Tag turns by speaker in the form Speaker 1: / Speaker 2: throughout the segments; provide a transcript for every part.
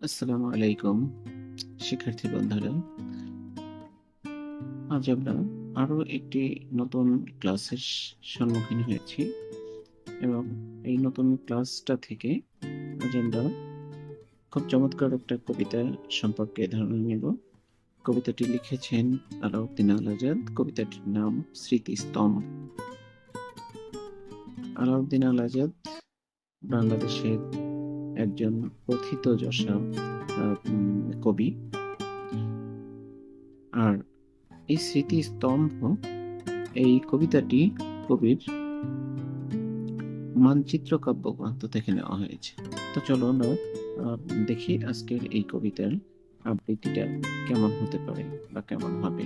Speaker 1: আসসালামু আলাইকুম, শিক্ষার্থী বন্ধুরা। আজ আমরা আরও একটি নতুন ক্লাসের সম্মুখীন হয়েছি এবং এই নতুন ক্লাসটা থেকে আজ আমরা খুব চমৎকার একটা কবিতা সম্পর্কে ধারণা নেব। কবিতাটি লিখেছেন আলাউদ্দিন আল আজাদ কবিতাটির নাম স্মৃতিস্তম্ভ। আলাউদ্দিন আল আজাদ বাংলাদেশের একজন কথিত যশা কবি। আর এই স্মৃতিস্তম্ভ, এই কবিতাটি কবির মানচিত্র কাব্য গ্রন্থ থেকে নেওয়া হয়েছে। তো চলো আমরা দেখি আজকের এই কবিতার আবৃত্তিটা কেমন হতে পারে বা কেমন হবে?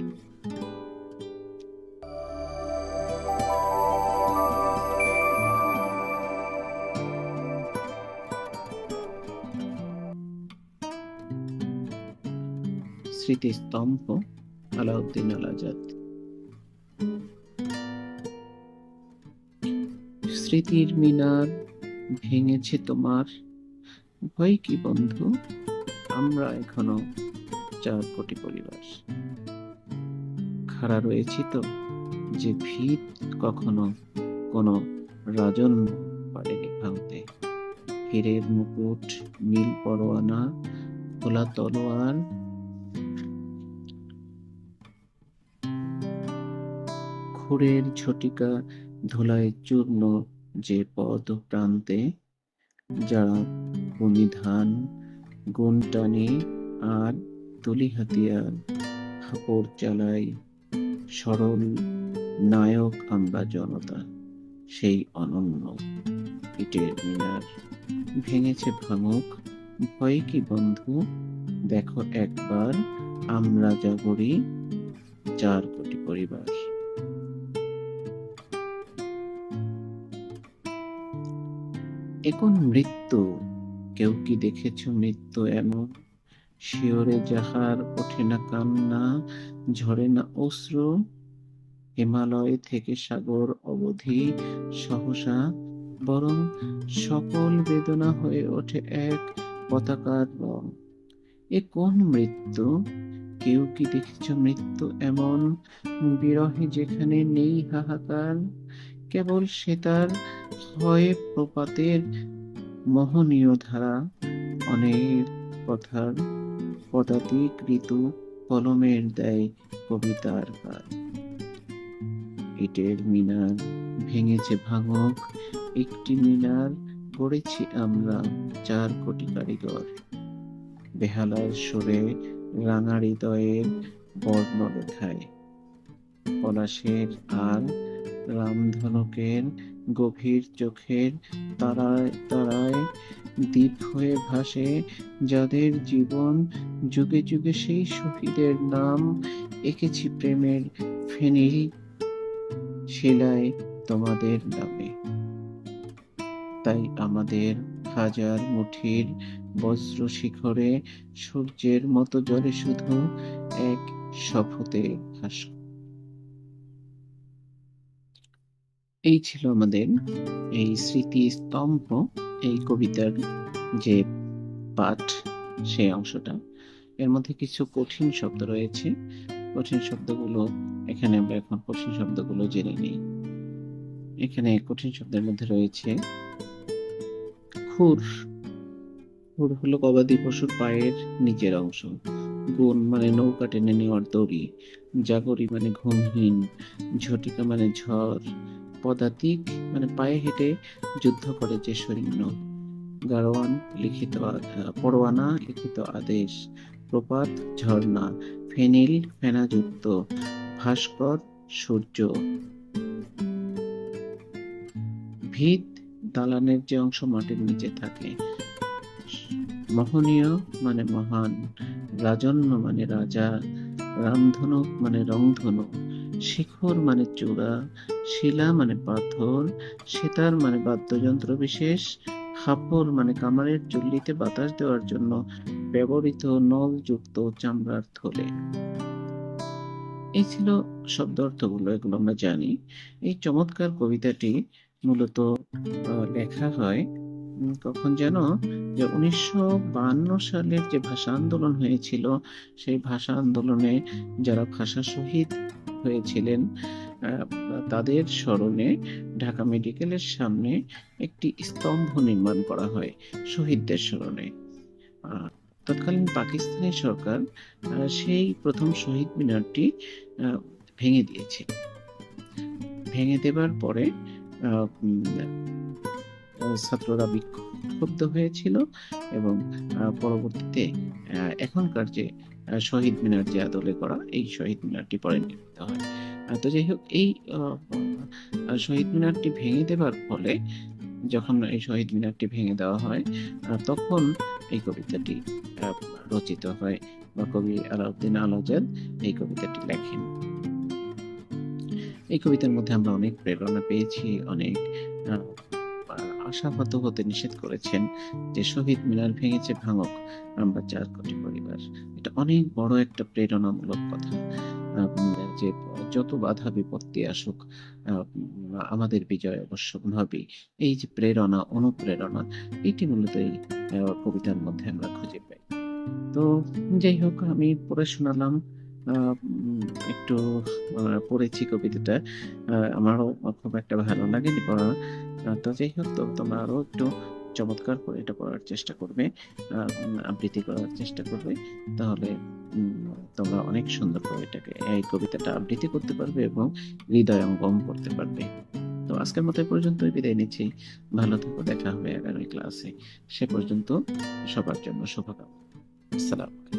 Speaker 1: স্মৃতিস্তম্ভ আলাউদ্দিন আল আজাদ স্মৃতির মিনার ভেঙেছে তোমার। ভয় কি বন্ধু? আমরা এখনও চার কোটি পরিবার। খাড়া রয়েছি তো যে ভিত কখনো কোনো রাজন পারেনি ভাঙতে। হীরের মুকুট, নীল পরোয়ানা, খোলা তলোয়ার। খুরের ঝটিকা ধুলায় চূর্ণ যে পদ প্রান্তে, যারা ভূমিধান গুণ আর তুলি হাতিয়ার হাপড় চালাই সরল নায়ক আমরা জনতা, সেই অনন্য ইটের মিনার। ভেঙেছে ভাঙুক, ভয় কি বন্ধু? দেখো একবার, আমরা জাগরি চার কোটি পরিবার। এখন মৃত্যু কেউ কি দেখেছ মৃত্যু এমন? শিওরে যাহার ওঠে না কান্না, ঝরে না অশ্রু। হিমালয় থেকে সাগর অবধি সহসা, বরং সকল বেদনা হয়ে ওঠে এক পতাকার রং। এ কোন মৃত্যু? কেউ কি দেখেছ মৃত্যু এমন? বিরহে যেখানে নেই হাহাকার, কেবল সে তার হয় প্রপাতের মোহনীয় ধারা অনেক কথার পদাতিক ঋতু কলমের দেয় কবিতার কার ইটের মিনার ভেঙেছে ভাঙক, একটি মিনার গড়েছি আমরা চার কোটি কারিগর। বেহালার সুরে রাঙা হৃদয়ের বর্ণ লেখায়। পলাশের আর রামধনুকের গভীর চোখের তারায় তারায় দ্বীপ হয়ে ভাসে যাদের জীবন যুগে যুগে সেই শহীদের নাম এঁকেছি প্রেমের ফেনি শিলায় তোমাদের নামে। তাই আমাদের হাজার মুঠির বজ্র শিখরে সূর্যের মতো জলে শুধু এক শপথে ভাসো। এই ছিল আমাদের এই স্মৃতি স্তম্ভ এই কবিতার যে পাঠ সেই অংশটা। এর মধ্যে কিছু কঠিন শব্দ রয়েছে। কঠিন শব্দগুলো, এখানে আমরা এখন কঠিন শব্দগুলো জেনে নিই। এখানে কঠিন শব্দের মধ্যে রয়েছে, খুর। খুর হলো গবাদি পশুর পায়ের নিচের অংশ। গুণ মানে নৌকা টেনে নেওয়ার দড়ি। জাগরি মানে ঘুমহীন। ঝটিকা মানে ঝড়। পদাতিক মানে পায়ে হেঁটে যুদ্ধ করে যে সৈন্য। গারোয়ান লিখিত পরোয়ানা লিখিত আদেশ। প্রপাত ঝর্ণা, ফেনিল ফেনাযুক্ত, ভাস্কর সূর্য। ভিত দালানের যে অংশ মাটির নিচে থাকে। মোহনীয় মানে মহান, রাজন্য মানে রাজা রামধনু মানে রংধনু শিখর মানে চূড়া শিলা মানে পাথর, সেতার মানে বাদ্যযন্ত্র বিশেষ হাফর মানে কামারের চুল্লিতে বাতাস দেওয়ার জন্য ব্যবহৃত নলযুক্ত চামড়ার থলে। এই ছিল শব্দ অর্থগুলো এগুলো আমরা জানি। এই চমৎকার কবিতাটি মূলত লেখা হয় কখন যেন যে উনিশশো সালের যে ভাষা আন্দোলন হয়েছিল, সেই ভাষা আন্দোলনে যারা ভাষা শহীদ হয়েছিলেন তাদের স্মরণে ঢাকা মেডিকেলের সামনে একটি স্তম্ভ নির্মাণ করা হয় শহীদদের স্মরণে। তৎকালীন পাকিস্তানি সরকার সেই প্রথম শহীদ মিনারটি ভেঙে দিয়েছে। ভেঙে দেবার পরে ছাত্ররা বিক্ষুব্ধ হয়েছিল এবং পরবর্তীতে এখনকার যে শহীদ মিনার যে আদলে করা, এই শহীদ মিনারটি পরে নির্মিত হয়। তো যাই হোক, এই শহীদ মিনারটি ভেঙে দেবার ফলে যখন এই শহীদ মিনারটি ভেঙে দেওয়া হয় তখন এই কবিতাটি রচিত হয় বা কবি আলাউদ্দিন আলাজাদ এই কবিতাটি লেখেন। এই কবিতার মধ্যে আমরা অনেক প্রেরণা পেয়েছি, অনেক আশাহত হতে নিষেধ করেছেন যে শহীদ মিনার ভেঙেছে ভাঙক, আমরা চার কোটি পরিবার। এটা অনেক বড় একটা প্রেরণামূলক কথা। যে যত বাধা বিপত্তি আসুক আমাদের বিজয় অবশ্য হবে এই যে প্রেরণা, অনুপ্রেরণা, এটি মূলত এই কবিতার মধ্যে আমরা খুঁজে পাই। তো যাই হোক, আমি পড়ে শোনালাম একটু পড়েছি কবিতাটা আমারও খুব একটা ভালো লাগেনি পড়া। তো যাই হোক, তো তোমরা আরও একটু চমৎকার করে এটা পড়ার চেষ্টা করবে আবৃত্তি করার চেষ্টা করবে, তাহলে তোমরা অনেক সুন্দর এটাকে এই কবিতাটা আবৃত্তি করতে পারবে এবং হৃদয়ঙ্গম করতে পারবে। তো আজকের মতো পর্যন্ত বিদায় নিচ্ছি। ভালো থেকো, দেখা হবে আগামী ক্লাসে সে পর্যন্ত সবার জন্য শুভকামনা। আসসালামু আলাইকুম।